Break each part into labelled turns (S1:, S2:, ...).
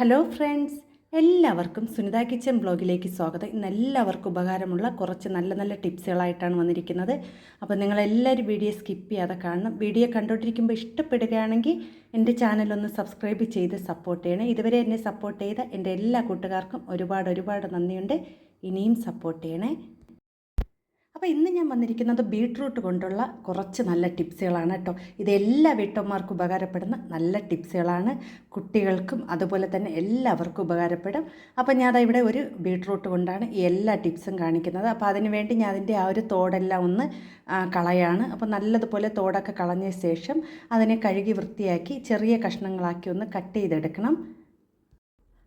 S1: Hello friends എല്ലാവർക്കും Sunitha kitchen ബ്ലോഗിലേക്ക് സ്വാഗതം. ഇന്ന് എല്ലാവർക്കും ഉപകാരമുള്ള കുറച്ച് നല്ല നല്ല ടിപ്സുകളായിട്ടാണ് വന്നിരിക്കുന്നത്. അപ്പോൾ നിങ്ങളെല്ലാവരും വീഡിയോ സ്കിപ്പ് ചെയ്യാതെ കാണണം. വീഡിയോ കണ്ടുകൊണ്ടിരിക്കുമ്പോൾ ഇഷ്ടപ്പെടുകയാണെങ്കിൽ എന്റെ ചാനലൊന്ന് സബ്സ്ക്രൈബ് ചെയ്ത് സപ്പോർട്ട് ചെയ്യണം. ഇതുവരെ എന്നെ സപ്പോർട്ട് ചെയ്ത എന്റെ എല്ലാ കൂട്ടുകാർക്കും ഒരുപാട് ഒരുപാട് നന്ദിയുണ്ട്. ഇനിയും സപ്പോർട്ട് ചെയ്യണേ. അപ്പോൾ ഇന്ന് ഞാൻ വന്നിരിക്കുന്നത് ബീട്രൂട്ട് കൊണ്ടുള്ള കുറച്ച് നല്ല ടിപ്സുകളാണ് കേട്ടോ. ഇത് എല്ലാ വീട്ടമ്മമാർക്കും ഉപകാരപ്പെടുന്ന നല്ല ടിപ്സുകളാണ്. കുട്ടികൾക്കും അതുപോലെ തന്നെ എല്ലാവർക്കും ഉപകാരപ്പെടും. അപ്പോൾ ഞാൻ ഇവിടെ ഒരു ബീട്രൂട്ട് കൊണ്ടാണ് ഈ എല്ലാ ടിപ്സും കാണിക്കുന്നത്. അപ്പോൾ അതിന് വേണ്ടി ഞാൻ അതിന്റെ ആ ഒരു തോടെല്ലാം ഒന്ന് കളയാണ്. അപ്പോൾ നല്ലതുപോലെ തോടൊക്കെ കളഞ്ഞ ശേഷം അതിനെ കഴുകി വൃത്തിയാക്കി ചെറിയ കഷ്ണങ്ങളാക്കി ഒന്ന് കട്ട് ചെയ്തെടുക്കണം.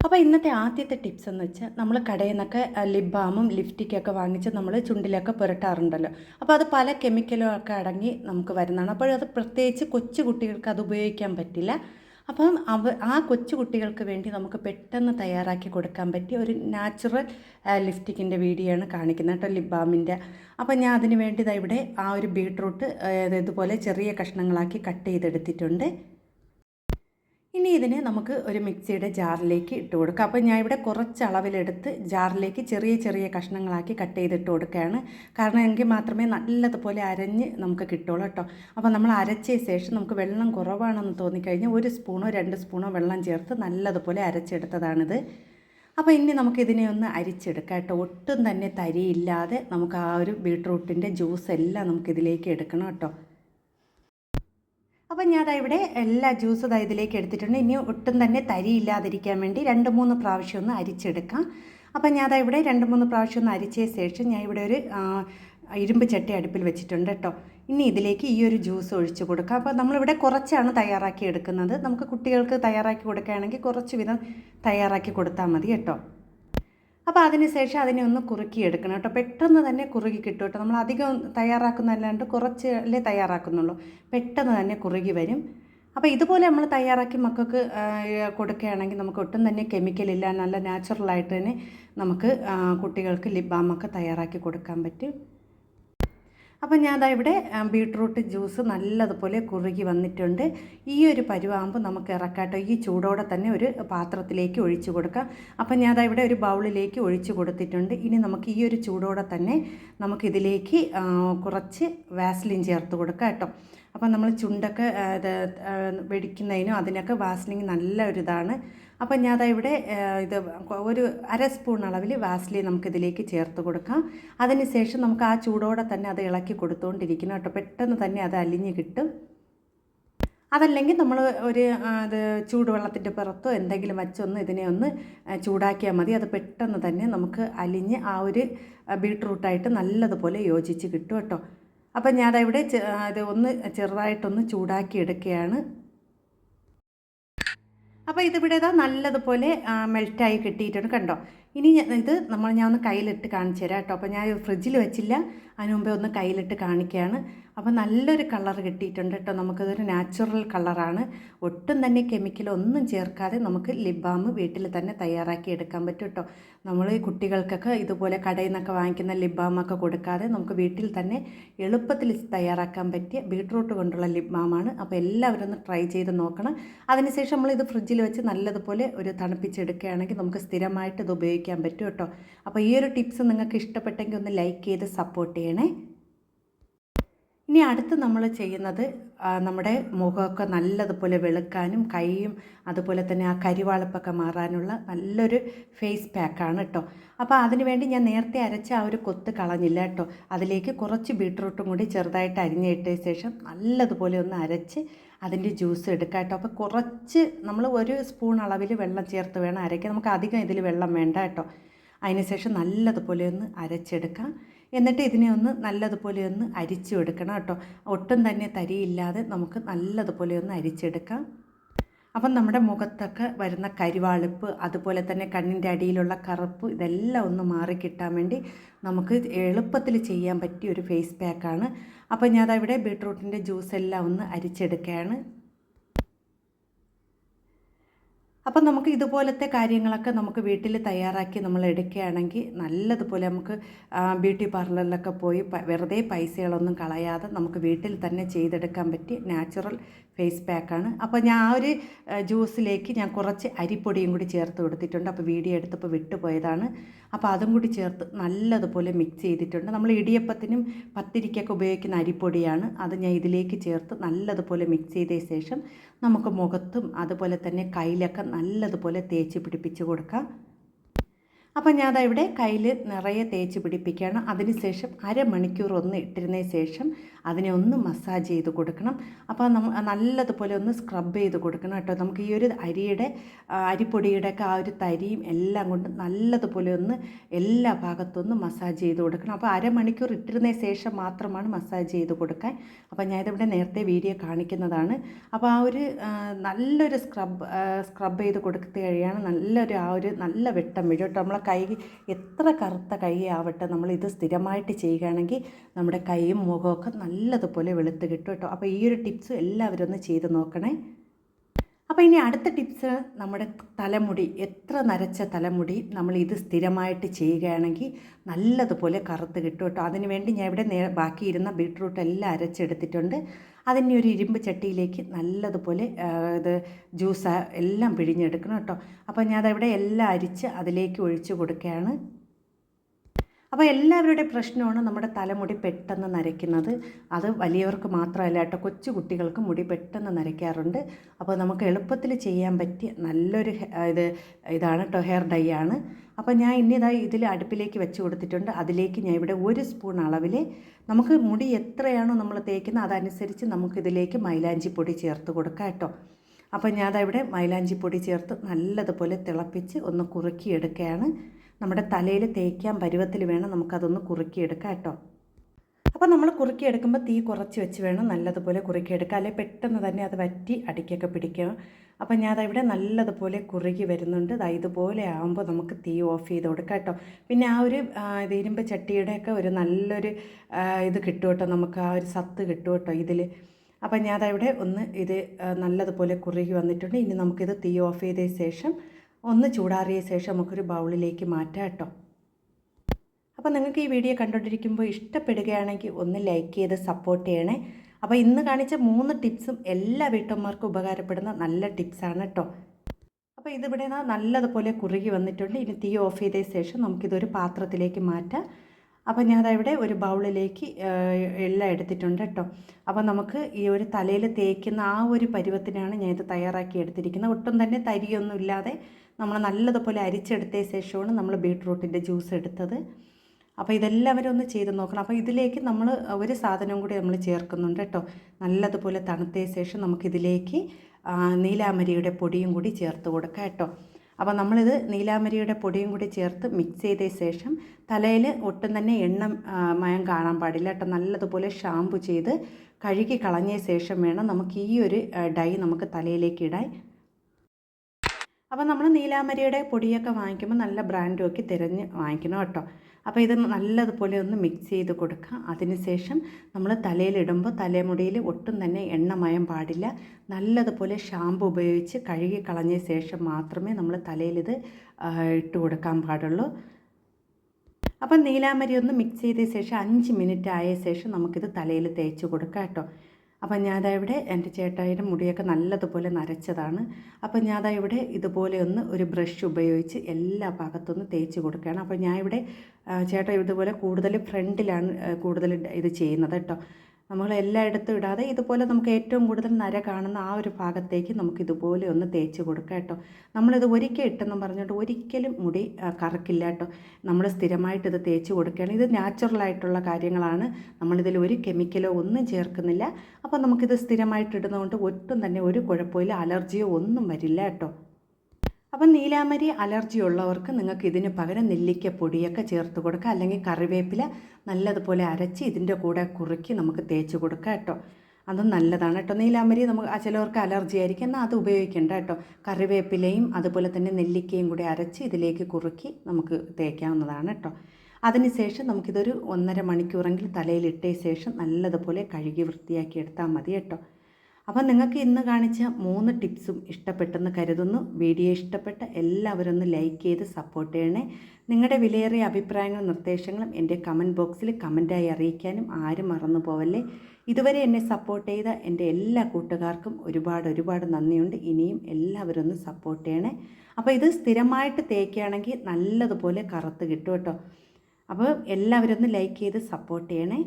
S1: അപ്പോൾ ഇന്നത്തെ ആദ്യത്തെ ടിപ്സ് എന്ന് വെച്ചാൽ നമ്മൾ കടയിൽ നിന്നൊക്കെ ലിപ് ബാമും ലിഫ്റ്റിക്കൊക്കെ വാങ്ങിച്ച് നമ്മൾ ചുണ്ടിലൊക്കെ പുരട്ടാറുണ്ടല്ലോ. അപ്പോൾ അത് പല കെമിക്കലും ഒക്കെ അടങ്ങി നമുക്ക് വരുന്നതാണ്. അപ്പോൾ അത് പ്രത്യേകിച്ച് കൊച്ചു കുട്ടികൾക്ക് അത് ഉപയോഗിക്കാൻ പറ്റില്ല. അപ്പം അവ ആ കൊച്ചു കുട്ടികൾക്ക് വേണ്ടി നമുക്ക് പെട്ടെന്ന് തയ്യാറാക്കി കൊടുക്കാൻ പറ്റിയ ഒരു നാച്ചുറൽ ലിഫ്റ്റിക്കിന്റെ വീഡിയോ ആണ് കാണിക്കുന്നത് കേട്ടോ ലിപ് ബാമിന്റെ അപ്പം ഞാൻ അതിന് വേണ്ടി ഇവിടെ ആ ഒരു ബീട്രൂട്ട് ഇതുപോലെ ചെറിയ കഷ്ണങ്ങളാക്കി കട്ട് ചെയ്തെടുത്തിട്ടുണ്ട്. ഇനി ഇതിനെ നമുക്ക് ഒരു മിക്സിയുടെ ജാറിലേക്ക് ഇട്ട് കൊടുക്കാം. അപ്പോൾ ഞാൻ ഇവിടെ കുറച്ച് അളവിലെടുത്ത് ജാറിലേക്ക് ചെറിയ ചെറിയ കഷ്ണങ്ങളാക്കി കട്ട് ചെയ്തിട്ട് കൊടുക്കുകയാണ്. കാരണം എങ്കിൽ മാത്രമേ നല്ലതുപോലെ അരഞ്ഞ് നമുക്ക് കിട്ടുള്ളൂ കേട്ടോ. അപ്പോൾ നമ്മൾ അരച്ച ശേഷം നമുക്ക് വെള്ളം കുറവാണെന്ന് തോന്നിക്കഴിഞ്ഞാൽ ഒരു സ്പൂണോ രണ്ട് സ്പൂണോ വെള്ളം ചേർത്ത് നല്ലതുപോലെ അരച്ചെടുത്തതാണിത്. അപ്പോൾ ഇനി നമുക്കിതിനെ ഒന്ന് അരിച്ചെടുക്കാം കേട്ടോ. ഒട്ടും തന്നെ തരിയില്ലാതെ നമുക്ക് ആ ഒരു ബീട്രൂട്ടിന്റെ ജ്യൂസ് എല്ലാം നമുക്കിതിലേക്ക് എടുക്കണം കേട്ടോ. അപ്പം ഞാൻ ഇവിടെ എല്ലാ ജ്യൂസും ദാ ഇതിലേക്ക് എടുത്തിട്ടുണ്ട്. ഇനി ഒട്ടും തന്നെ തരി ഇല്ലാതിരിക്കാൻ വേണ്ടി രണ്ട് മൂന്ന് പ്രാവശ്യം ഒന്ന് അരിച്ചെടുക്കാം. അപ്പം ഞാൻ ദാ ഇവിടെ രണ്ട് മൂന്ന് പ്രാവശ്യം ഒന്ന് അരിച്ച ശേഷം ഞാൻ ഇവിടെ ഒരു ഇരുമ്പ് ചട്ടി അടുപ്പിൽ വെച്ചിട്ടുണ്ട് കേട്ടോ. ഇനി ഇതിലേക്ക് ഈ ഒരു ജ്യൂസ് ഒഴിച്ച് കൊടുക്കാം. അപ്പോൾ നമ്മളിവിടെ കുറച്ചാണ് തയ്യാറാക്കി എടുക്കുന്നത്. നമുക്ക് കുട്ടികൾക്ക് തയ്യാറാക്കി കൊടുക്കുകയാണെങ്കിൽ കുറച്ച് വിധം തയ്യാറാക്കി കൊടുത്താൽ മതി കേട്ടോ. അപ്പോൾ അതിന് ശേഷം അതിനെ ഒന്ന് കുറുക്കി എടുക്കണം കേട്ടോ. പെട്ടെന്ന് തന്നെ കുറുകി കിട്ടും കേട്ടോ. നമ്മൾ അധികം തയ്യാറാക്കുന്നതല്ലാണ്ട് കുറച്ചല്ലേ തയ്യാറാക്കുന്നുള്ളൂ. പെട്ടെന്ന് തന്നെ കുറുകി വരും. അപ്പോൾ ഇതുപോലെ നമ്മൾ തയ്യാറാക്കി മക്കൾക്ക് കൊടുക്കുകയാണെങ്കിൽ നമുക്ക് ഒട്ടും തന്നെ കെമിക്കൽ ഇല്ല. നല്ല നാച്ചുറലായിട്ട് തന്നെ നമുക്ക് കുട്ടികൾക്ക് ലിപ് ബാമൊക്കെ തയ്യാറാക്കി കൊടുക്കാൻ പറ്റും. അപ്പം ഞാൻ ദാ ഇവിടെ ബീട്രൂട്ട് ജ്യൂസ് നല്ലതുപോലെ കുറുകി വന്നിട്ടുണ്ട്. ഈ ഒരു പരുവാകുമ്പോൾ നമുക്ക് ഇറക്കാട്ടോ. ഈ ചൂടോടെ തന്നെ ഒരു പാത്രത്തിലേക്ക് ഒഴിച്ചു കൊടുക്കാം. അപ്പം ഞാൻ ദാ ഇവിടെ ഒരു ബൗളിലേക്ക് ഒഴിച്ചു കൊടുത്തിട്ടുണ്ട്. ഇനി നമുക്ക് ഈ ഒരു ചൂടോടെ തന്നെ നമുക്കിതിലേക്ക് കുറച്ച് വാസ്ലിൻ ചേർത്ത് കൊടുക്കാം കേട്ടോ. അപ്പം നമ്മൾ ചുണ്ടൊക്കെ വെടിക്കുന്നതിനും അതിനൊക്കെ വാസ്ലിൻ നല്ല ഒരു ഇതാണ് അപ്പം ഞാൻ ഇവിടെ ഇത് ഒരു അര സ്പൂൺ അളവിൽ വാസ്ലി നമുക്കിതിലേക്ക് ചേർത്ത് കൊടുക്കാം. അതിനുശേഷം നമുക്ക് ആ ചൂടോടെ തന്നെ അത് ഇളക്കി കൊടുത്തുകൊണ്ടിരിക്കണം കേട്ടോ. പെട്ടെന്ന് തന്നെ അത് അലിഞ്ഞ് കിട്ടും. അതല്ലെങ്കിൽ നമ്മൾ ഒരു അത് ചൂടുവെള്ളത്തിന്റെ പുറത്തോ എന്തെങ്കിലും വച്ചൊന്ന് ഇതിനെ ഒന്ന് ചൂടാക്കിയാൽ മതി. അത് പെട്ടെന്ന് തന്നെ നമുക്ക് അലിഞ്ഞ് ആ ഒരു ബീട്രൂട്ടായിട്ട് നല്ലതുപോലെ യോജിച്ച് കിട്ടും കേട്ടോ. അപ്പം ആ, ഇത് ഒന്ന് ചെറുതായിട്ടൊന്ന് ചൂടാക്കി എടുക്കുകയാണ് അപ്പോൾ ഇതിവിടെ ഇതാ നല്ലതുപോലെ മെൽറ്റായി കിട്ടിയിട്ടുണ്ട് കണ്ടോ? ഇനി ഇത് നമ്മൾ ഞാൻ ഒന്ന് കയ്യിലിട്ട് കാണിച്ചു തരാം കേട്ടോ. അപ്പോൾ ഞാൻ ഫ്രിഡ്ജിൽ വെച്ചില്ല. അതിന് മുമ്പേ ഒന്ന് കയ്യിലിട്ട് കാണിക്കുകയാണ്. അപ്പോൾ നല്ലൊരു കളർ കിട്ടിയിട്ടുണ്ട് കേട്ടോ. നമുക്കതൊരു നാച്ചുറൽ കളറാണ് ഒട്ടും തന്നെ കെമിക്കൽ ഒന്നും ചേർക്കാതെ നമുക്ക് ലിപ് ബാം വീട്ടിൽ തന്നെ തയ്യാറാക്കി എടുക്കാൻ പറ്റും കേട്ടോ. നമ്മൾ ഈ കുട്ടികൾക്കൊക്കെ ഇതുപോലെ കടയിൽ നിന്നൊക്കെ വാങ്ങിക്കുന്ന ലിപ് ബാമൊക്കെ കൊടുക്കാതെ നമുക്ക് വീട്ടിൽ തന്നെ എളുപ്പത്തിൽ തയ്യാറാക്കാൻ പറ്റിയ ബീട്രൂട്ട് കൊണ്ടുള്ള ലിപ് ബാമാണ് അപ്പോൾ എല്ലാവരും ഒന്ന് ട്രൈ ചെയ്ത് നോക്കണം. അതിനുശേഷം നമ്മൾ ഇത് ഫ്രിഡ്ജിൽ വെച്ച് നല്ലതുപോലെ ഒരു തണുപ്പിച്ചെടുക്കുകയാണെങ്കിൽ നമുക്ക് സ്ഥിരമായിട്ട് ഇത് ഉപയോഗിക്കാൻ പറ്റും കേട്ടോ. അപ്പോൾ ഈ ഒരു ടിപ്സ് നിങ്ങൾക്ക് ഇഷ്ടപ്പെട്ടെങ്കിൽ ഒന്ന് ലൈക്ക് ചെയ്ത് സപ്പോർട്ട് ചെയ്യണേ. ഇനി അടുത്ത് നമ്മൾ ചെയ്യുന്നത് നമ്മുടെ മുഖമൊക്കെ നല്ലതുപോലെ വെളുക്കാനും കൈയും അതുപോലെ തന്നെ ആ കരിവാളപ്പൊക്കെ മാറാനുള്ള നല്ലൊരു ഫേസ് പാക്കാണ് കേട്ടോ അപ്പോൾ അതിനുവേണ്ടി ഞാൻ നേരത്തെ അരച്ച ആ ഒരു കൊത്ത് കളഞ്ഞില്ല കേട്ടോ അതിലേക്ക് കുറച്ച് ബീട്രൂട്ടും കൂടി ചെറുതായിട്ട് അരിഞ്ഞിട്ട ശേഷം നല്ലതുപോലെ ഒന്ന് അരച്ച് അതിന്റെ ജ്യൂസ് എടുക്കാം കേട്ടോ അപ്പോൾ കുറച്ച് നമ്മൾ ഒരു സ്പൂൺ അളവിൽ വെള്ളം ചേർത്ത് വേണം അരയ്ക്കാൻ. നമുക്ക് അധികം ഇതിൽ വെള്ളം വേണ്ട കേട്ടോ അതിനുശേഷം നല്ലതുപോലെ ഒന്ന് അരച്ചെടുക്കാം. എന്നിട്ട് ഇതിനെ ഒന്ന് നല്ലതുപോലെ ഒന്ന് അരിച്ചു എടുക്കണം കേട്ടോ. ഒട്ടും തന്നെ തരിയില്ലാതെ നമുക്ക് നല്ലതുപോലെ ഒന്ന് അരിച്ചെടുക്കാം. അപ്പം നമ്മുടെ മുഖത്തൊക്കെ വരുന്ന കരിവാളിപ്പ് അതുപോലെ തന്നെ കണ്ണിന്റെ അടിയിലുള്ള കറുപ്പ് ഇതെല്ലാം ഒന്ന് മാറിക്കിട്ടാൻ വേണ്ടി നമുക്ക് എളുപ്പത്തിൽ ചെയ്യാൻ പറ്റിയ ഒരു ഫേസ് പാക്കാണ്. അപ്പോൾ ഞാനതവിടെ ബീട്രൂട്ടിന്റെ ജ്യൂസ് എല്ലാം ഒന്ന് അരിച്ചെടുക്കുകയാണ്. അപ്പം നമുക്ക് ഇതുപോലത്തെ കാര്യങ്ങളൊക്കെ നമുക്ക് വീട്ടിൽ തയ്യാറാക്കി നമ്മൾ എടുക്കുകയാണെങ്കിൽ നല്ലതുപോലെ നമുക്ക് ബ്യൂട്ടി പാർലറിലൊക്കെ പോയി വെറുതെ പൈസകളൊന്നും കളയാതെ നമുക്ക് വീട്ടിൽ തന്നെ ചെയ്തെടുക്കാൻ പറ്റി നാച്ചുറൽ ഫേസ് പാക്കാണ്. അപ്പോൾ ഞാൻ ആ ഒരു ജ്യൂസിലേക്ക് ഞാൻ കുറച്ച് അരിപ്പൊടിയും കൂടി ചേർത്ത് കൊടുത്തിട്ടുണ്ട്. അപ്പോൾ വീഡിയോ എടുത്തപ്പോൾ വിട്ടുപോയതാണ്. അപ്പോൾ അതും കൂടി ചേർത്ത് നല്ലതുപോലെ മിക്സ് ചെയ്തിട്ടുണ്ട്. നമ്മൾ ഇടിയപ്പത്തിനും പത്തിരിക്കൊക്കെ ഉപയോഗിക്കുന്ന അരിപ്പൊടിയാണ്. അത് ഞാൻ ഇതിലേക്ക് ചേർത്ത് നല്ലതുപോലെ മിക്സ് ചെയ്ത ശേഷം നമുക്ക് മുഖത്തും അതുപോലെ തന്നെ കയ്യിലൊക്കെ നല്ലതുപോലെ തേച്ച് പിടിപ്പിച്ച് കൊടുക്കാം. അപ്പം ഞാൻ ഇവിടെ കയ്യിൽ നിറയെ തേച്ച് പിടിപ്പിക്കുകയാണ്. അതിനുശേഷം അരമണിക്കൂർ ഒന്ന് ഇട്ടിരുന്നതിന് ശേഷം അതിനെ ഒന്ന് മസാജ് ചെയ്ത് കൊടുക്കണം. അപ്പോൾ നമ്മ നല്ലതുപോലെ ഒന്ന് സ്ക്രബ് ചെയ്ത് കൊടുക്കണം കേട്ടോ. നമുക്ക് ഈ ഒരു അരിയുടെ അരിപ്പൊടിയുടെ ഒക്കെ ആ ഒരു തരിയും എല്ലാം കൊണ്ട് നല്ലതുപോലെ ഒന്ന് എല്ലാ ഭാഗത്തും ഒന്ന് മസാജ് ചെയ്ത് കൊടുക്കണം. അപ്പോൾ അരമണിക്കൂർ ഇട്ടിരുന്നതിന് ശേഷം മാത്രമാണ് മസാജ് ചെയ്ത് കൊടുക്കാൻ. അപ്പോൾ ഞാനിതിവിടെ നേരത്തെ വീഡിയോ കാണിക്കുന്നതാണ്. അപ്പോൾ ആ ഒരു നല്ലൊരു സ്ക്രബ് സ്ക്രബ് ചെയ്ത് കൊടുത്ത് കഴിയാണ് നല്ലൊരു ആ ഒരു നല്ല വെട്ടം വീഴും കേട്ടോ. നമ്മളെ കൈ എത്ര കറുത്ത കൈ ആവട്ടെ നമ്മൾ ഇത് സ്ഥിരമായിട്ട് ചെയ്യുകയാണെങ്കിൽ നമ്മുടെ കൈയും മുഖമൊക്കെ നല്ലതുപോലെ വെളുത്ത് കിട്ടും കേട്ടോ. അപ്പോൾ ഈ ഒരു ടിപ്സ് എല്ലാവരും ഒന്ന് ചെയ്ത് നോക്കണേ. അപ്പോൾ ഇനി അടുത്ത ടിപ്സ് നമ്മുടെ തലമുടി എത്ര നരച്ച തലമുടി നമ്മൾ ഇത് സ്ഥിരമായിട്ട് ചെയ്യുകയാണെങ്കിൽ നല്ലതുപോലെ കറുത്ത് കിട്ടും കേട്ടോ. അതിനുവേണ്ടി ഞാൻ ഇവിടെ നേ ബാക്കിയിരുന്ന ബീട്രൂട്ട് എല്ലാം അരച്ചെടുത്തിട്ടുണ്ട്. അതിന്റെ ഒരു ഇരുമ്പ് ചട്ടിയിലേക്ക് നല്ലതുപോലെ ഇത് ജ്യൂസ് എല്ലാം പിഴിഞ്ഞെടുക്കണം കേട്ടോ. അപ്പോൾ ഞാൻ അതവിടെ എല്ലാം അരിച്ച് അതിലേക്ക് ഒഴിച്ചു കൊടുക്കുകയാണ്. അപ്പോൾ എല്ലാവരുടെ പ്രശ്നമാണ് നമ്മുടെ തലമുടി പെട്ടെന്ന് നരയ്ക്കുന്നത്. അത് വലിയവർക്ക് മാത്രമല്ല കേട്ടോ കൊച്ചു കുട്ടികൾക്ക് മുടി പെട്ടെന്ന് നരയ്ക്കാറുണ്ട്. അപ്പോൾ നമുക്ക് എളുപ്പത്തിൽ ചെയ്യാൻ പറ്റിയ നല്ലൊരു ഇത് ഇതാണ് കേട്ടോ ഹെയർ ഡൈ ആണ്. അപ്പോൾ ഞാൻ ഇന്നിതായി ഇതാ ഇതിൽ അടുപ്പിലേക്ക് വെച്ച് കൊടുത്തിട്ടുണ്ട്. അതിലേക്ക് ഞാൻ ഇവിടെ ഒരു സ്പൂൺ അളവിൽ നമുക്ക് മുടി എത്രയാണോ നമ്മൾ തേക്കുന്നത് അതനുസരിച്ച് നമുക്കിതിലേക്ക് മൈലാഞ്ചി പൊടി ചേർത്ത് കൊടുക്കാം കേട്ടോ. അപ്പോൾ ഞാനതവിടെ മൈലാഞ്ചി പൊടി ചേർത്ത് നല്ലതുപോലെ തിളപ്പിച്ച് ഒന്ന് കുറുക്കിയെടുക്കുകയാണ്. നമ്മുടെ തലയിൽ തേക്കാൻ പരുവത്തിൽ വേണം നമുക്കതൊന്ന് കുറുക്കിയെടുക്കാം കേട്ടോ. അപ്പോൾ നമ്മൾ കുറുക്കിയെടുക്കുമ്പോൾ തീ കുറച്ച് വെച്ച് വേണം നല്ലതുപോലെ കുറുക്കിയെടുക്കുക അല്ലെങ്കിൽ പെട്ടെന്ന് തന്നെ അത് വറ്റി അടിക്കൊക്കെ പിടിക്കുക അപ്പോൾ ഞാൻ ഇവിടെ നല്ലതുപോലെ കുറുകി വരുന്നുണ്ട്. ദാ ഇതുപോലെ ആകുമ്പോൾ നമുക്ക് തീ ഓഫ് ചെയ്ത് കൊടുക്കാം കേട്ടോ. പിന്നെ ആ ഒരു ഇരുമ്പ് ചട്ടിയുടെയൊക്കെ ഒരു നല്ലൊരു ഇത് കിട്ടും കേട്ടോ. നമുക്ക് ആ ഒരു സത്ത് കിട്ടും കേട്ടോ ഇതിൽ. അപ്പം ഞാൻ ഇവിടെ ഒന്ന് ഇത് നല്ലതുപോലെ കുറുകി വന്നിട്ടുണ്ട്. ഇനി നമുക്കിത് തീ ഓഫ് ചെയ്ത ശേഷം ഒന്ന് ചൂടാറിയ ശേഷം നമുക്കൊരു ബൗളിലേക്ക് മാറ്റാം കേട്ടോ. അപ്പോൾ നിങ്ങൾക്ക് ഈ വീഡിയോ കണ്ടുകൊണ്ടിരിക്കുമ്പോൾ ഇഷ്ടപ്പെടുകയാണെങ്കിൽ ഒന്ന് ലൈക്ക് ചെയ്ത് സപ്പോർട്ട് ചെയ്യണേ. അപ്പോൾ ഇന്ന് കാണിച്ച മൂന്ന് ടിപ്സും എല്ലാ വീട്ടമ്മമാർക്കും ഉപകാരപ്പെടുന്ന നല്ല ടിപ്സാണ് കേട്ടോ. അപ്പോൾ ഇതിവിടെ നല്ലതുപോലെ കുറുകി വന്നിട്ടുണ്ട്. ഇനി തീ ഓഫ് ചെയ്ത ശേഷം നമുക്കിതൊരു പാത്രത്തിലേക്ക് മാറ്റാം. അപ്പോൾ ഞാൻ ഇവിടെ ഒരു ബൗളിലേക്ക് എല്ലാം എടുത്തിട്ടുണ്ട് കേട്ടോ. അപ്പോൾ നമുക്ക് ഈ ഒരു തലയിൽ തേക്കുന്ന ആ ഒരു പരുവത്തിനാണ് ഞാൻ ഇത് തയ്യാറാക്കി എടുത്തിരിക്കുന്നത്. ഒട്ടും തന്നെ തരിയൊന്നും ഇല്ലാതെ നമ്മൾ നല്ലതുപോലെ അരിച്ചെടുത്ത ശേഷമാണ് നമ്മൾ ബീട്രൂട്ടിന്റെ ജ്യൂസ് എടുത്തത്. അപ്പോൾ ഇതെല്ലാവരും ഒന്ന് ചെയ്ത് നോക്കണം. അപ്പോൾ ഇതിലേക്ക് നമ്മൾ ഒരു സാധനവും കൂടി നമ്മൾ ചേർക്കുന്നുണ്ട് കേട്ടോ. നല്ലതുപോലെ തണുത്ത ശേഷം നമുക്കിതിലേക്ക് നീലാമരിയുടെ പൊടിയും കൂടി ചേർത്ത് കൊടുക്കാം കേട്ടോ. അപ്പോൾ നമ്മളിത് നീലാമരിയുടെ പൊടിയും കൂടി ചേർത്ത് മിക്സ് ചെയ്ത ശേഷം തലയിൽ ഒട്ടും തന്നെ എണ്ണ മയം കാണാൻ പാടില്ല കേട്ടോ. നല്ലതുപോലെ ഷാമ്പു ചെയ്ത് കഴുകി കളഞ്ഞ ശേഷം വേണം നമുക്ക് ഈ ഒരു ഡൈ നമുക്ക് തലയിലേക്ക് ഇടാൻ അപ്പോൾ നമ്മൾ നീലാമരിയുടെ പൊടിയൊക്കെ വാങ്ങിക്കുമ്പോൾ നല്ല ബ്രാൻഡും ഒക്കെ തിരഞ്ഞ് വാങ്ങിക്കണം കേട്ടോ. അപ്പോൾ ഇത് നല്ലതുപോലെ ഒന്ന് മിക്സ് ചെയ്ത് കൊടുക്കുക. അതിനുശേഷം നമ്മൾ തലയിലിടുമ്പോൾ തലമുടിയിൽ ഒട്ടും തന്നെ എണ്ണമയം പാടില്ല. നല്ലതുപോലെ ഷാമ്പു ഉപയോഗിച്ച് കഴുകി കളഞ്ഞ ശേഷം മാത്രമേ നമ്മൾ തലയിലിത് ഇട്ട് കൊടുക്കാൻ പാടുള്ളൂ. അപ്പം നീലാമരി ഒന്ന് മിക്സ് ചെയ്ത ശേഷം അഞ്ച് മിനിറ്റ് ആയ ശേഷം നമുക്കിത് തലയിൽ തേച്ച് കൊടുക്കാം കേട്ടോ. അപ്പം ഞാനതാ ഇവിടെ എന്റെ ചേട്ടായിയുടെ മുടിയൊക്കെ നല്ലതുപോലെ നരച്ചതാണ്. അപ്പം ഞാനതാ ഇവിടെ ഇതുപോലെ ഒന്ന് ഒരു ബ്രഷ് ഉപയോഗിച്ച് എല്ലാ ഭാഗത്തൊന്ന് തേച്ച് കൊടുക്കുകയാണ്. അപ്പോൾ ഞാൻ ഇവിടെ ചേട്ടാ ഇതുപോലെ കൂടുതൽ ഫ്രണ്ടിലാണ് കൂടുതൽ ഇത് ചെയ്യുന്നത് കേട്ടോ. നമ്മൾ എല്ലായിടത്തും ഇടാതെ ഇതുപോലെ നമുക്ക് ഏറ്റവും കൂടുതൽ നര കാണുന്ന ആ ഒരു ഭാഗത്തേക്ക് നമുക്ക് ഇതുപോലെ ഒന്ന് തേച്ച് കൊടുക്കാം കേട്ടോ. നമ്മളിത് ഒരിക്കൽ ഇട്ടെന്നും പറഞ്ഞിട്ട് ഒരിക്കലും മുടി കറക്കില്ല കേട്ടോ. നമ്മൾ സ്ഥിരമായിട്ട് ഇത് തേച്ച് കൊടുക്കുകയാണ്. ഇത് നാച്ചുറലായിട്ടുള്ള കാര്യങ്ങളാണ്. നമ്മളിതിൽ ഒരു കെമിക്കലോ ഒന്നും ചേർക്കുന്നില്ല. അപ്പോൾ നമുക്കിത് സ്ഥിരമായിട്ട് ഇടുന്നതുകൊണ്ട് ഒട്ടും തന്നെ ഒരു കുഴപ്പമില്ല അലർജിയോ ഒന്നും വരില്ല കേട്ടോ. അപ്പം നീലാമരി അലർജി ഉള്ളവർക്ക് നിങ്ങൾക്ക് ഇതിന് പകരം നെല്ലിക്ക പൊടിയൊക്കെ ചേർത്ത് കൊടുക്കുക. അല്ലെങ്കിൽ കറിവേപ്പില നല്ലതുപോലെ അരച്ച് ഇതിന്റെ കൂടെ കുറുക്കി നമുക്ക് തേച്ച് കൊടുക്കുക കേട്ടോ. അതും നല്ലതാണ് കേട്ടോ. നീലാമരി നമുക്ക് ചിലവർക്ക് അലർജി ആയിരിക്കും. എന്നാൽ അത് ഉപയോഗിക്കേണ്ട കേട്ടോ. കറിവേപ്പിലയും അതുപോലെ തന്നെ നെല്ലിക്കയും കൂടി അരച്ച് ഇതിലേക്ക് കുറുക്കി നമുക്ക് തേക്കാവുന്നതാണ് കേട്ടോ. അതിനുശേഷം നമുക്കിതൊരു ഒന്നര മണിക്കൂറെങ്കിലും തലയിലിട്ട ശേഷം നല്ലതുപോലെ കഴുകി വൃത്തിയാക്കി എടുത്താൽ മതി കേട്ടോ. അപ്പം നിങ്ങൾക്ക് ഇന്ന് കാണിച്ച മൂന്ന് ടിപ്സും ഇഷ്ടപ്പെട്ടെന്ന് കരുതുന്നു. വീഡിയോ ഇഷ്ടപ്പെട്ട എല്ലാവരും ഒന്ന് ലൈക്ക് ചെയ്ത് സപ്പോർട്ട് ചെയ്യണേ. നിങ്ങളുടെ വിലയേറിയ അഭിപ്രായങ്ങളും നിർദ്ദേശങ്ങളും എന്റെ കമന്റ് ബോക്സിൽ കമന്റായി അറിയിക്കാനും ആരും മറന്നു പോവല്ലേ. ഇതുവരെ എന്നെ സപ്പോർട്ട് ചെയ്ത എന്റെ എല്ലാ കൂട്ടുകാർക്കും ഒരുപാട് ഒരുപാട് നന്ദിയുണ്ട്. ഇനിയും എല്ലാവരും ഒന്ന് സപ്പോർട്ട് ചെയ്യണേ. അപ്പോൾ ഇത് സ്ഥിരമായിട്ട് തേക്കുകയാണെങ്കിൽ നല്ലതുപോലെ കറുത്ത് കിട്ടും കേട്ടോ. അപ്പോൾ എല്ലാവരും ഒന്ന് ലൈക്ക് ചെയ്ത് സപ്പോർട്ട് ചെയ്യണേ.